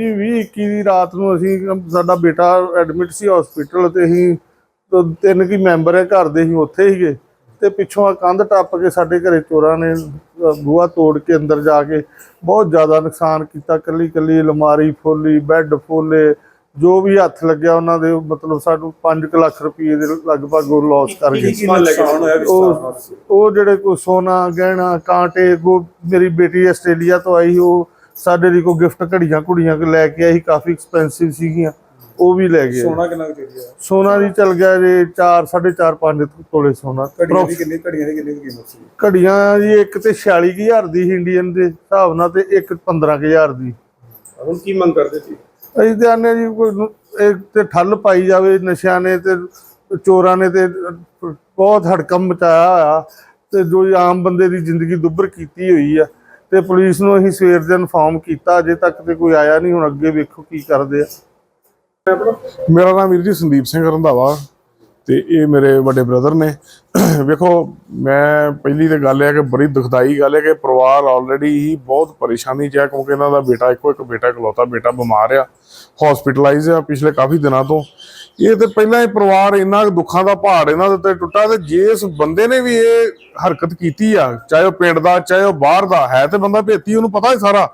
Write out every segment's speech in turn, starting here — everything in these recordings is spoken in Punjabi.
ਜੀ 20 21 ਦੀ ਰਾਤ ਨੂੰ ਅਸੀਂ ਸਾਡਾ ਬੇਟਾ ਐਡਮਿਟ ਸੀ ਹਸਪੀਟਲ ਤੇ ਅਸੀਂ ਤਿੰਨ ਕੀ ਮੈਂਬਰ ਹੈ ਘਰ ਦੇ ਅਸੀਂ ਉੱਥੇ ਹੀਗੇ ਤੇ ਪਿੱਛੋਂ ਆ ਕੰਧ ਟੱਪ ਕੇ ਸਾਡੇ ਘਰੇ ਚੋਰਾਂ ਨੇ ਬੂਹਾ ਤੋੜ ਕੇ ਅੰਦਰ ਜਾ ਕੇ ਬਹੁਤ ਜ਼ਿਆਦਾ ਨੁਕਸਾਨ ਕੀਤਾ। ਕੱਲੀ ਕੱਲੀ ਅਲਮਾਰੀ ਫੋਲੀ ਬੈੱਡ ਫੋਲੇ ਜੋ ਵੀ ਹੱਥ ਲੱਗਿਆ ਉਹਨਾਂ ਦੇ ਮਤਲਬ ਸਾਨੂੰ 5 ਲੱਖ ਰੁਪਏ ਦੇ ਲਗਭਗ ਉਹ ਲਾਸ ਕਰ ਗਏ। ਉਹ ਉਹ ਜਿਹੜੇ ਕੋ ਸੋਨਾ ਗਹਿਣਾ ਕਾਂਟੇ ਕੋ ਮੇਰੀ ਬੇਟੀ ਆਸਟ੍ਰੇਲੀਆ ਤੋਂ ਆਈ ਉਹ ਸਾਡੇ ਲਈ ਕੋ ਗਿਫਟ ਘੜੀਆਂ ਕੁੜੀਆਂ ਕੋ ਲੈ ਕੇ ਆਈ ਕਾਫੀ ਐਕਸਪੈਂਸਿਵ ਸੀਗੀਆਂ ਉਹ ਵੀ ਲੈ ਗਏ। ਸੋਨਾ ਕਿੰਨਾ ਕੁ ਚਾਹੀਦਾ ਸੋਨਾ ਦੀ ਚੱਲ ਗਿਆ ਜੇ 4 4.5 5 ਤੋਲੇ ਸੋਨਾ। ਘੜੀਆਂ ਦੀ ਕਿੰਨੀ ਘੜੀਆਂ ਦੀ ਕਿੰਨੀ ਕੁ ਕੀਮਤ ਸੀ? ਘੜੀਆਂ ਜੀ ਇੱਕ ਤੇ 46000 ਦੀ ਇੰਡੀਅਨ ਦੇ ਹਿਸਾਬ ਨਾਲ ਤੇ ਇੱਕ 15000 ਦੀ। ਹੁਣ ਕੀ ਮੰਗ ਕਰਦੇ ਸੀ? ਅਸੀਂ ਤੇ ਆਨੇ ਜੀ ਕੋਈ ਤੇ ਠੱਲ ਪਾਈ ਜਾਵੇ ਨਸ਼ਿਆਂ ਨੇ ਤੇ ਚੋਰਾਂ ਨੇ ਤੇ ਬਹੁਤ ਹੜਕੰਮ ਮਚਾਇਆ ਹੋਇਆ ਤੇ ਜੋ ਆਮ ਬੰਦੇ ਦੀ ਜ਼ਿੰਦਗੀ ਦੁੱਭਰ ਕੀਤੀ ਹੋਈ ਆ। ਤੇ ਪੁਲਿਸ ਨੂੰ ਅਸੀਂ ਸਵੇਰ ਦੇ ਇਨਫਾਰਮ ਕੀਤਾ, ਅਜੇ ਤੱਕ ਤੇ ਕੋਈ ਆਇਆ ਨਹੀਂ, ਹੁਣ ਅੱਗੇ ਵੇਖੋ ਕੀ ਕਰਦੇ ਆ। ਮੇਰਾ ਨਾਮ ਵੀਰ ਜੀ ਸੰਦੀਪ ਸਿੰਘ ਰੰਧਾਵਾ ਤੇ ਇਹ ਮੇਰੇ ਵੱਡੇ ਬ੍ਰਦਰ ਨੇ। ਵੇਖੋ, ਮੈਂ ਪਹਿਲੀ ਤੇ ਗੱਲ ਹੈ ਕਿ ਬੜੀ ਦੁਖਦਾਈ ਗੱਲ ਹੈ ਕਿ ਪਰਿਵਾਰ ਆਲਰੇਡੀ ਹੀ ਬਹੁਤ ਪਰੇਸ਼ਾਨੀ 'ਚ ਹੈ ਕਿਉਂਕਿ ਇਹਨਾਂ ਦਾ ਬੇਟਾ ਇੱਕੋ ਇੱਕ ਬੇਟਾ, ਇਕਲੌਤਾ ਬੇਟਾ ਬਿਮਾਰ ਆ ਹਸਪੀਟਲਾਈਜ਼ ਆ ਪਿਛਲੇ ਕਾਫੀ ਦਿਨਾਂ ਤੋਂ। ਇਹ ਤੇ ਪਹਿਲਾਂ ਹੀ ਪਰਿਵਾਰ ਇੰਨਾ ਕੁ ਦੁੱਖਾਂ ਦਾ ਪਹਾੜ ਇਹਨਾਂ ਦੇ ਉੱਤੇ ਟੁੱਟਾ ਤੇ ਜੇ ਇਸ ਬੰਦੇ ਨੇ ਵੀ ਇਹ ਹਰਕਤ ਕੀਤੀ ਆ, ਚਾਹੇ ਉਹ ਪਿੰਡ ਦਾ, ਚਾਹੇ ਉਹ ਬਾਹਰ ਦਾ, ਹੈ ਤੇ ਬੰਦਾ ਭੇਤੀ, ਉਹਨੂੰ ਪਤਾ ਹੀ ਸਾਰਾ।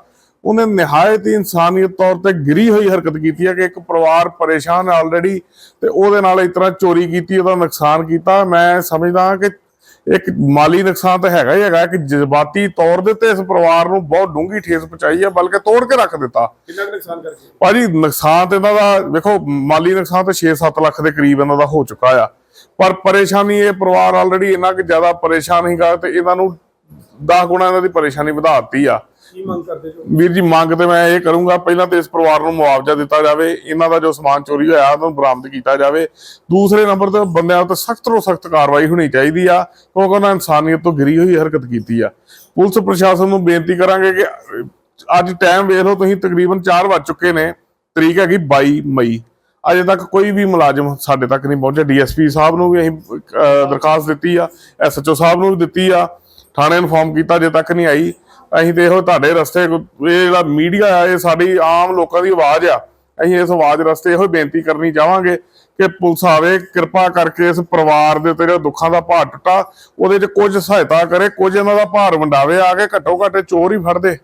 ਉਹਨੇ ਨਿਹਾਇਤ ਹੀ ਇਨਸਾਨੀਅਤ ਤੌਰ ਤੇ ਗਿਰੀ ਹੋਈ ਹਰਕਤ ਕੀਤੀ ਹੈ ਕਿ ਇੱਕ ਪਰਿਵਾਰ ਪਰੇਸ਼ਾਨ ਆਲਰੇਡੀ ਤੇ ਉਹਦੇ ਨਾਲ ਇਸ ਤਰ੍ਹਾਂ ਚੋਰੀ ਕੀਤੀ, ਉਹਦਾ ਨੁਕਸਾਨ ਕੀਤਾ। ਮੈਂ ਸਮਝਦਾ ਕਿ ਇੱਕ ਮਾਲੀ ਨੁਕਸਾਨ ਤਾਂ ਹੈਗਾ ਹੀ ਹੈਗਾ ਕਿ ਜਜ਼ਬਾਤੀ ਤੌਰ ਦੇ ਤੇ ਇਸ ਪਰਿਵਾਰ ਨੂੰ ਬਹੁਤ ਡੂੰਘੀ ਠੇਸ ਪਹੁੰਚਾਈ ਹੈ ਬਲਕਿ ਤੋੜ ਕੇ ਰੱਖ ਦਿੱਤਾ। ਕਿੰਨਾ ਨੁਕਸਾਨ ਕਰਕੇ ਭਾਜੀ ਨੁਕਸਾਨ ਤੇ ਇਹਨਾਂ ਦਾ ਵੇਖੋ ਮਾਲੀ ਨੁਕਸਾਨ ਤੇ 6-7 ਲੱਖ ਦੇ ਕਰੀਬ ਇਹਨਾਂ ਦਾ ਹੋ ਚੁੱਕਾ ਆ। ਪਰ ਪਰੇਸ਼ਾਨੀ ਇਹ ਪਰਿਵਾਰ ਆਲਰੇਡੀ ਇੰਨਾ ਕਿ ਜ਼ਿਆਦਾ ਪਰੇਸ਼ਾਨ ਸੀਗਾ ਤੇ ਇਹਨਾਂ ਨੂੰ 10 ਗੁਣਾ ਇਹਨਾਂ ਦੀ ਪਰੇਸ਼ਾਨੀ ਵਧਾ ਦਿੱਤੀ ਆ। ਕੀ ਮੰਗ ਕਰਦੇ ਜੋ? ਵੀਰ ਜੀ ਮੰਗ ਤੇ ਮੈਂ ਇਹ ਕਰੂੰਗਾ ਪਹਿਲਾਂ ਤੇ ਇਸ ਪਰਿਵਾਰ ਨੂੰ ਮੁਆਵਜ਼ਾ ਦਿੱਤਾ ਜਾਵੇ ਇਹਨਾਂ ਦਾ ਜੋ ਸਮਾਨ ਚੋਰੀ ਹੋਇਆ ਉਹਨੂੰ ਬਰਾਮਦ ਕੀਤਾ ਜਾਵੇ। ਦੂਸਰੇ ਨੰਬਰ ਤੇ ਬੰਦਿਆਂ ਉੱਤੇ ਸਖਤ ਤੋਂ ਸਖਤ ਕਾਰਵਾਈ ਹੋਣੀ ਚਾਹੀਦੀ ਆ ਕਿਉਂਕਿ ਉਹਨਾਂ ਇਨਸਾਨੀਅਤ ਤੋਂ ਗਿਰੀ ਹੋਈ ਹਰਕਤ ਕੀਤੀ ਆ। ਪੁਲਿਸ ਪ੍ਰਸ਼ਾਸਨ ਨੂੰ ਬੇਨਤੀ ਕਰਾਂਗੇ ਕਿ ਅੱਜ ਟਾਈਮ ਵੇਖ ਲਓ ਤੁਸੀਂ ਤਕਰੀਬਨ 4 ਵੱਜ ਚੁੱਕੇ ਨੇ ਤਰੀਕ ਹੈਗੀ 22 ਮਈ। ਅਜੇ ਤੱਕ ਕੋਈ ਵੀ ਮੁਲਾਜ਼ਮ ਸਾਡੇ ਤੱਕ ਨਹੀਂ ਪਹੁੰਚਿਆ। ਡੀਐਸਪੀ ਸਾਹਿਬ ਨੂੰ ਵੀ ਅਸੀਂ ਦਰਖਾਸਤ ਦਿੱਤੀ ਆ ਐਸਐਚਓ ਸਾਹਿਬ ਨੂੰ ਵੀ ਦਿੱਤੀ ਆ। ਥਾਣੇ ਇਨਫਾਰਮ ਕੀਤਾ ਅਜੇ ਤੱਕ ਨਹੀਂ ਆਈ। ਅਸੀਂ ਤੇ ਇਹੋ ਤੁਹਾਡੇ ਰਸਤੇ ਇਹ ਜਿਹੜਾ ਮੀਡੀਆ ਆ ਇਹ ਸਾਡੀ ਆਮ ਲੋਕਾਂ ਦੀ ਆਵਾਜ਼ ਆ। ਅਸੀਂ ਇਸ ਆਵਾਜ਼ ਰਸਤੇ ਇਹੋ ਬੇਨਤੀ ਕਰਨੀ ਚਾਹਾਂਗੇ ਕਿ ਪੁਲਿਸ ਆਵੇ ਕਿਰਪਾ ਕਰਕੇ ਇਸ ਪਰਿਵਾਰ ਦੇ ਉੱਤੇ ਜਿਹੜਾ ਦੁੱਖਾਂ ਦਾ ਭਾਰ ਟੁੱਟਾ ਉਹਦੇ 'ਚ ਕੁਝ ਸਹਾਇਤਾ ਕਰੇ ਕੁਝ ਇਹਨਾਂ ਦਾ ਭਾਰ ਵੰਡਾਵੇ ਆ ਕੇ ਘੱਟੋ ਘੱਟ ਚੋਰ ਹੀ ਫੜਦੇ।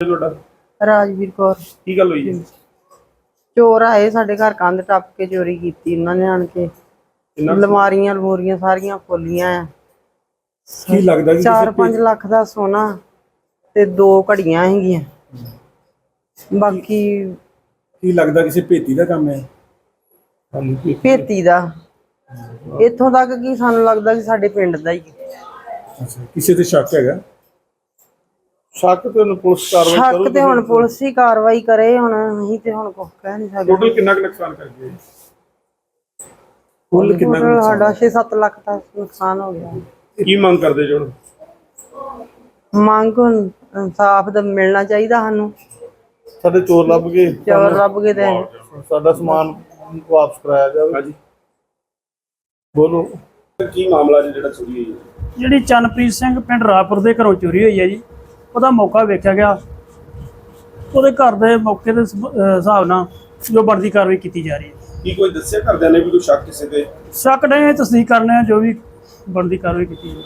ਤੁਹਾਡਾ? ਰਾਜਵੀਰ ਕੌਰ। ਕੀ ਗੱਲ ਹੋਈ ਹੈ ਚੋਰ ਆਏ ਸਾਡੇ ਘਰ ਕੰਧ ਟੱਪ ਕੇ ਚੋਰੀ ਕੀਤੀ ਉਹਨਾਂ ਨੇ ਆਣ ਕੇ। ਅਲਮਾਰੀਆਂ ਅਲਮੂਰੀਆਂ ਸਾਰੀਆਂ ਖੋਲੀਆਂ ਆ। ਕੀ ਲੱਗਦਾ ਕਿ 4-5 ਲੱਖ ਦਾ ਸੋਨਾ ਤੇ ਦੋ ਘੜੀਆਂ ਹੈਗੀਆਂ। ਬਾਕੀ ਕੀ ਲੱਗਦਾ ਕਿਸੇ ਭੇਤੀ ਦਾ ਕੰਮ ਹੈ? ਭੇਤੀ ਦਾ ਇੱਥੋਂ ਤੱਕ ਕਿ ਸਾਨੂੰ ਲੱਗਦਾ ਕਿ ਸਾਡੇ ਪਿੰਡ ਦਾ ਹੀ ਹੈ। ਅੱਛਾ ਕਿਸੇ ਤੇ ਸ਼ੱਕ ਹੈਗਾ? ਸ਼ੱਕ ਤੇ ਉਹਨੂੰ ਪੁਲਿਸ ਕਾਰਵਾਈ ਸ਼ੱਕ ਤੇ ਹੁਣ ਪੁਲਿਸ ਹੀ ਕਾਰਵਾਈ ਕਰੇ ਹੁਣ ਅਸੀਂ ਤੇ ਹੁਣ ਕੁਝ ਕਹਿ ਨਹੀਂ ਸਕਦੇ। ਟੋਟਲ ਕਿੰਨਾ ਕੁ ਨੁਕਸਾਨ ਕਰ ਗਏ ਕੁੱਲ ਕਿੰਨਾ ਕੁ ਟੋਟਲ ਨੁਕਸਾਨ? ਸਾਡਾ 6-7 ਲੱਖ ਦਾ ਨੁਕਸਾਨ ਹੋ ਗਿਆ। ਕੀ ਮੰਗ ਕਰਦੇ ਜੋ? ਮੰਗ ਹੁਣ ਇਨਸਾਫ ਦਾ ਮਿਲਣਾ ਚਾਹੀਦਾ ਸਾਨੂੰ। ਸਾਡੇ ਚੋਰ ਲੱਭ ਗਏ। ਚੋਰ ਰੱਬ ਕੇ ਤੇ ਸਾਡਾ ਸਮਾਨ ਵਾਪਸ ਕਰਾਇਆ ਜਾਵੇ। ਹਾਂਜੀ। ਬੋਲੋ। ਕੀ ਮਾਮਲਾ ਜੀ ਜਿਹੜਾ ਚੋਰੀ ਹੋਈ ਹੈ? ਜਿਹੜੀ ਚੰਨਪ੍ਰੀਤ ਸਿੰਘ ਪਿੰਡ ਰਾਪੁਰ ਦੇ ਘਰੋਂ ਚੋਰੀ ਹੋਈ ਹੈ ਜੀ ਉਹਦਾ ਮੌਕਾ ਵੇਖਿਆ ਗਿਆ। ਉਹਦੇ ਘਰ ਦੇ ਮੌਕੇ ਦੇ ਸਬ- ਅਹ ਹਿਸਾਬ ਨਾਲ ਜੋ ਬਣਦੀ ਕਾਰਵਾਈ ਕੀਤੀ ਜਾ ਰਹੀ ਹੈ। ਕੀ ਕੋਈ ਦੱਸਿਆ ਘਰਦਿਆਂ ਨੇ ਵੀ ਕੋਈ ਸ਼ੱਕ ਕਿਸੇ ਤੇ? ਸ਼ੱਕ ਨਹੀਂ ਤਸਦੀਕ ਕਰਨੇ ਆ ਜੋ ਵੀ ਬਣਦੀ ਕਾਰਵਾਈ ਕੀਤੀ ਜਾਵੇ